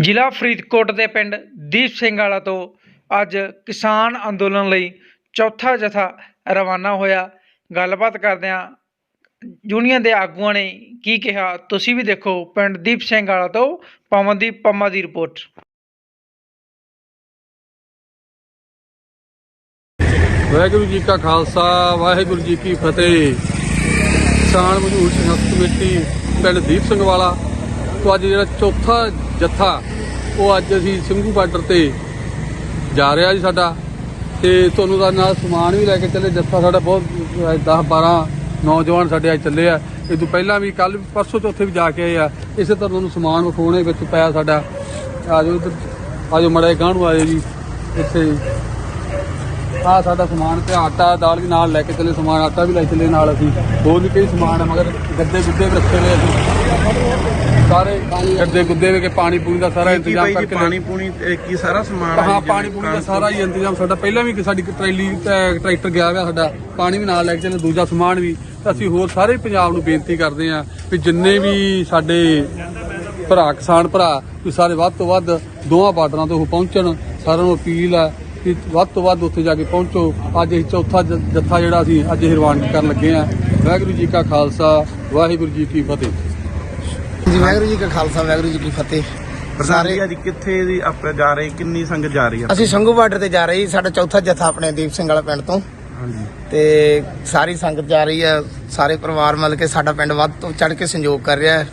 ਜ਼ਿਲ੍ਹਾ ਫਰੀਦਕੋਟ ਦੇ ਪਿੰਡ ਦੀਪ ਸਿੰਘ ਵਾਲਾ ਤੋਂ ਅੱਜ ਕਿਸਾਨ ਅੰਦੋਲਨ ਲਈ ਚੌਥਾ ਜਥਾ ਰਵਾਨਾ ਹੋਇਆ। ਗੱਲਬਾਤ ਕਰਦਿਆਂ ਯੂਨੀਅਨ ਦੇ ਆਗੂਆਂ ਨੇ ਕੀ ਕਿਹਾ? ਤੁਸੀਂ ਵੀ ਦੇਖੋ ਪਿੰਡ ਦੀਪ ਸਿੰਘ ਵਾਲਾ ਤੋਂ ਪਵਨਦੀਪ ਪੰਮਾ ਦੀ ਰਿਪੋਰਟ। ਵਾਹਿਗੁਰੂ ਜੀ ਕਾ ਖਾਲਸਾ, ਵਾਹਿਗੁਰੂ ਜੀ ਕੀ ਫਤਿਹ। ਕਿਸਾਨ ਮਜ਼ਦੂਰ ਸੰਘਰਸ਼ ਕਮੇਟੀ ਪਿੰਡ ਦੀਪ ਸਿੰਘ ਵਾਲਾ ਤੋਂ ਅੱਜ ਜਿਹੜਾ ਚੌਥਾ ਜੱਥਾ, ਉਹ ਅੱਜ ਅਸੀਂ ਸਿੰਘੂ ਬਾਰਡਰ ਤੇ ਜਾ ਰਿਹਾ ਜੀ ਸਾਡਾ। ਤੇ ਤੁਹਾਨੂੰ ਦਾ ਨਾਲ ਸਮਾਨ ਵੀ ਲੈ ਕੇ ਚੱਲੇ, ਜੱਥਾ ਸਾਡਾ ਬਹੁਤ 10 12 ਨੌਜਵਾਨ ਸਾਡੇ ਅੱਜ ਚੱਲੇ ਆ। ਇਹ ਤੋਂ ਪਹਿਲਾਂ ਵੀ ਕੱਲ ਪਰਸੋਂ ਚੌਥੇ ਵੀ ਜਾ ਕੇ ਆਏ ਆ। ਇਸੇ ਤਰ੍ਹਾਂ ਤੁਹਾਨੂੰ ਸਮਾਨ ਵਿਖਾਉਣੇ ਵਿੱਚ ਪਿਆ ਸਾਡਾ। ਆਜੋ ਇੱਧਰ ਆਜੋ ਮੜੇ ਗਾਂਹ ਨੂੰ ਆਜੋ ਜੀ। ਇੱਥੇ ਆ ਸਾਡਾ ਸਮਾਨ ਤੇ ਆਟਾ, ਦਾਲ ਵੀ ਨਾਲ ਲੈ ਕੇ ਚੱਲੇ, ਸਮਾਨ ਆਟਾ ਵੀ ਲੈ ਚੱਲੇ ਨਾਲ ਅਸੀਂ। ਹੋਰ ਵੀ ਕਈ ਸਮਾਨ ਆ, ਮਗਰ ਗੱਦੇ ਗੁੱਦੇ ਰੱਖੇ ਹੋਏ ਅਸੀਂ। ਸਾਰੇ ਗੱਦੇ ਗੁੱਦੇ ਵੀ ਕੇ ਪਾਣੀ ਪੂਣੀ ਦਾ ਸਾਰਾ ਇੰਤਜ਼ਾਮ ਕਰਕੇ ਪਾਣੀ ਪੂਣੀ ਕੀ ਸਾਰਾ ਸਮਾਨ ਆ ਹਾਂ ਪਾਣੀ ਪੂਣੀ ਦਾ ਸਾਰਾ ਹੀ ਇੰਤਜ਼ਾਮ ਸਾਡਾ। ਪਹਿਲਾਂ ਵੀ ਸਾਡੀ ਟਰੈਲੀ ਟਰੈਕਟਰ ਗਿਆ ਹੋਇਆ ਸਾਡਾ। ਪਾਣੀ ਵੀ ਨਾਲ ਲੈ ਕੇ ਚੱਲੇ ਦੂਜਾ ਸਮਾਨ ਵੀ। ਤਾਂ ਅਸੀਂ ਹੋਰ ਸਾਰੇ ਪੰਜਾਬ ਨੂੰ ਬੇਨਤੀ ਕਰਦੇ ਹਾਂ ਵੀ ਜਿੰਨੇ ਵੀ ਸਾਡੇ ਭਰਾ ਕਿਸਾਨ ਭਰਾ ਵੀ ਸਾਰੇ ਵੱਧ ਤੋਂ ਵੱਧ ਦੋਹਾਂ ਬਾਰਡਰਾਂ ਤੋਂ ਉਹ ਪਹੁੰਚਣ। ਸਾਰਿਆਂ ਨੂੰ ਅਪੀਲ ਹੈ ਕਿ ਵੱਧ ਤੋਂ ਵੱਧ ਉੱਥੇ ਜਾ ਕੇ ਪਹੁੰਚੋ। ਅੱਜ ਇਹ ਚੌਥਾ ਜੱਥਾ ਜਿਹੜਾ ਅਸੀਂ ਅੱਜ ਇਹ ਰਵਾਨਗੀ ਕਰਨ ਲੱਗੇ ਹਾਂ। ਵਾਹਿਗੁਰੂ ਜੀ ਕਾ ਖਾਲਸਾ ਵਾਹਿਗੁਰੂ ਜੀ ਕੀ ਫਤਿਹ। ਜੀ ਵਾਹਿਗੁਰੂ ਜੀ ਕਾ ਖਾਲਸਾ ਵਾਹਿਗੁਰੂ ਜੀ ਕੀ ਫਤਿਹ। ਪ੍ਰਧਾਨ ਜੀ ਅੱਜ ਕਿੱਥੇ ਦੀ ਆਪਾਂ ਜਾ ਰਹੇ ਕਿੰਨੀ ਸੰਗਤ ਜਾ ਰਹੀ ਆ? ਅਸੀਂ ਸੰਗੂ ਬਾਰਡਰ ਤੇ ਜਾ ਰਹੇ ਜੀ ਸਾਡਾ ਚੌਥਾ ਜਥਾ ਆਪਣੇ ਦੀਪ ਸਿੰਘ ਵਾਲਾ ਪਿੰਡ ਤੋਂ। ਹਾਂਜੀ। ਤੇ ਸਾਰੀ ਸੰਗਤ ਜਾ ਰਹੀ ਹੈ ਸਾਰੇ ਪਰਿਵਾਰ ਮਿਲ ਕੇ ਸਾਡਾ ਪਿੰਡ ਵੱਧ ਤੋਂ ਚੜ ਕੇ ਸੰਯੋਗ ਕਰ ਰਿਹਾ ਹੈ।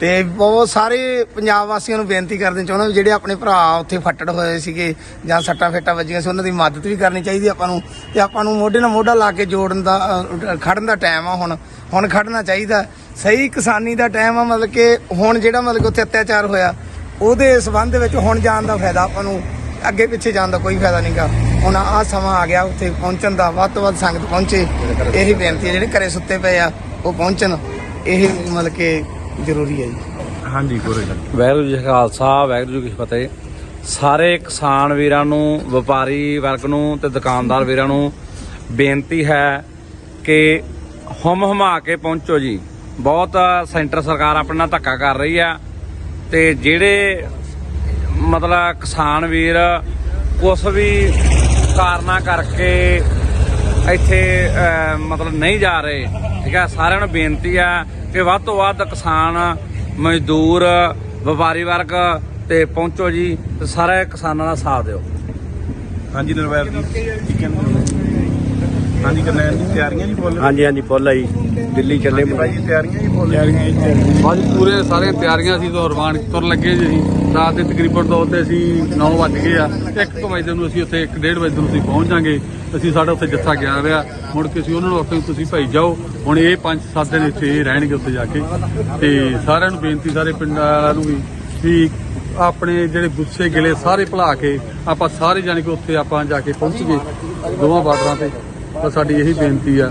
ਤੇ ਬਹੁਤ ਸਾਰੇ ਪੰਜਾਬ ਵਾਸੀਆਂ ਨੂੰ ਬੇਨਤੀ ਕਰਦੇ ਚਾਹੁੰਦਾ ਵੀ ਜਿਹੜੇ ਆਪਣੇ ਭਰਾ ਉੱਥੇ ਫੱਟੜ ਹੋਏ ਸੀਗੇ ਜਾਂ ਸੱਟਾਂ ਫੇਟਾਂ ਵੱਜੀਆਂ ਸੀ ਉਹਨਾਂ ਦੀ ਮਦਦ ਵੀ ਕਰਨੀ ਚਾਹੀਦੀ ਆਪਾਂ ਨੂੰ। ਤੇ ਆਪਾਂ ਨੂੰ ਮੋਢੇ ਨਾਲ ਮੋਢਾ ਲਾ ਕੇ ਜੋੜਨ ਦਾ ਅ, ਖੜਨ ਦਾ ਟਾਈਮ ਆ ਹੁਣ। ਹੁਣ ਖੜਨਾ ਚਾਹੀਦਾ। ਸਹੀ ਕਿਸਾਨੀ ਦਾ ਟਾਈਮ ਆ ਮਤਲਬ ਕਿ ਹੁਣ ਜਿਹੜਾ ਮਤਲਬ ਕਿ ਉੱਥੇ ਅਤਿਆਚਾਰ ਹੋਇਆ ਉਹਦੇ ਸਬੰਧ ਵਿੱਚ ਹੁਣ ਜਾਣ ਦਾ ਫਾਇਦਾ ਆਪਾਂ ਨੂੰ ਅੱਗੇ ਪਿੱਛੇ ਜਾਣ ਦਾ ਕੋਈ ਫਾਇਦਾ ਨਹੀਂਗਾ ਹੁਣ ਆਹ ਸਮਾਂ ਆ ਗਿਆ ਉੱਥੇ ਪਹੁੰਚਣ ਦਾ ਵੱਧ ਤੋਂ ਵੱਧ ਸੰਗਤ ਪਹੁੰਚੇ। ਇਹੀ ਬੇਨਤੀ ਹੈ ਜਿਹੜੇ ਘਰੇ ਸੁੱਤੇ ਪਏ ਆ ਉਹ ਪਹੁੰਚਣ। ਇਹ ਮਤਲਬ ਕਿ ਜ਼ਰੂਰੀ ਹੈ ਜੀ। ਹਾਂਜੀ ਕੋਰੇ ਵਾਹਿਗੁਰੂ ਜੀ ਕਾ ਖਾਲਸਾ ਵਾਹਿਗੁਰੂ ਜੀ ਕੀ ਫਤਿਹ। ਸਾਰੇ ਕਿਸਾਨ ਵੀਰਾਂ ਨੂੰ ਵਪਾਰੀ ਵਰਗ ਨੂੰ ਤੇ ਦੁਕਾਨਦਾਰ ਵੀਰਾਂ ਨੂੰ ਬੇਨਤੀ ਹੈ ਕਿ ਹਮ ਹਮਾ ਕੇ ਪਹੁੰਚੋ ਜੀ। ਬਹੁਤ ਸੈਂਟਰ ਸਰਕਾਰ ਆਪਣੇ ਧੱਕਾ ਕਰ ਰਹੀ ਆ ਤੇ ਜਿਹੜੇ ਮਤਲਬ ਕਿਸਾਨ ਵੀਰ ਕੁਛ ਵੀ ਕਾਰਨਾ ਕਰਕੇ ਇੱਥੇ ਮਤਲਬ ਨਹੀਂ ਜਾ ਰਹੇ ਠੀਕ ਹੈ ਸਾਰਿਆਂ ਨੂੰ ਬੇਨਤੀ ਆ ਕਿ ਵੱਧ ਤੋਂ ਵੱਧ ਕਿਸਾਨ ਮਜ਼ਦੂਰ ਵਪਾਰੀ ਵਰਗ ਤੇ ਪਹੁੰਚੋ ਜੀ ਤੇ ਸਾਰੇ ਕਿਸਾਨਾਂ ਦਾ ਸਾਥ ਦਿਓ। ਹਾਂਜੀ ਨਰਵੈਰ ਜੀ ਕੀ ਕਹਿੰਦੇ ਹਾਂਜੀ ਕਰਨੈਲ ਜੀ ਤਿਆਰੀਆਂ ਜੀ ਫੁੱਲ? ਹਾਂਜੀ ਹਾਂਜੀ ਫੁੱਲ ਆ ਜੀ। ਦਿੱਲੀ ਚੱਲੇ ਬਾਈ ਜੀ ਤਿਆਰੀਆਂ ਜੀ ਫੁੱਲ ਅੱਜ ਪੂਰੇ ਸਾਰੇ ਤਿਆਰੀਆਂ ਸੀ ਤੋਂ ਰਵਾਨ ਤੁਰਨ ਲੱਗੇ ਜੀ ਅਸੀਂ। ਰਾਤ ਦੇ ਤਕਰੀਬਨ ਦੋ ਤੇ ਅਸੀਂ 9 ਵਜ ਗਏ ਆ। 1 ਵਜੇ ਨੂੰ ਅਸੀਂ ਉੱਥੇ 1:30 ਵਜੇ ਨੂੰ ਅਸੀਂ ਪਹੁੰਚ ਜਾਾਂਗੇ। ਅਸੀਂ ਸਾਡਾ ਉੱਥੇ ਜੱਥਾ ਗਿਆ ਰਿਹਾ ਮੁੜ ਕੇ ਅਸੀਂ ਉਹਨਾਂ ਨੂੰ ਆਖਿਆ ਵੀ ਤੁਸੀਂ ਭਾਈ ਜਾਓ। ਹੁਣ ਇਹ 5-7 ਦਿਨ ਇੱਥੇ ਇਹ ਰਹਿਣਗੇ ਉੱਥੇ ਜਾ ਕੇ। ਤੇ ਸਾਰਿਆਂ ਨੂੰ ਬੇਨਤੀ ਸਾਰੇ ਪਿੰਡਾਂ ਵਾਲਿਆਂ ਨੂੰ ਵੀ ਵੀ ਆਪਣੇ ਜਿਹੜੇ ਗੁੱਸੇ ਗਿਲੇ ਸਾਰੇ ਭੁਲਾ ਕੇ ਆਪਾਂ ਸਾਰੇ ਜਾਣ ਕੇ ਉੱਥੇ ਆਪਾਂ ਜਾ ਕੇ ਪਹੁੰਚ ਗਏ ਦੋਵਾਂ ਬਾਰਡਰਾਂ ਤੇ। ਤਾਂ ਸਾਡੀ ਇਹੀ ਬੇਨਤੀ ਆ।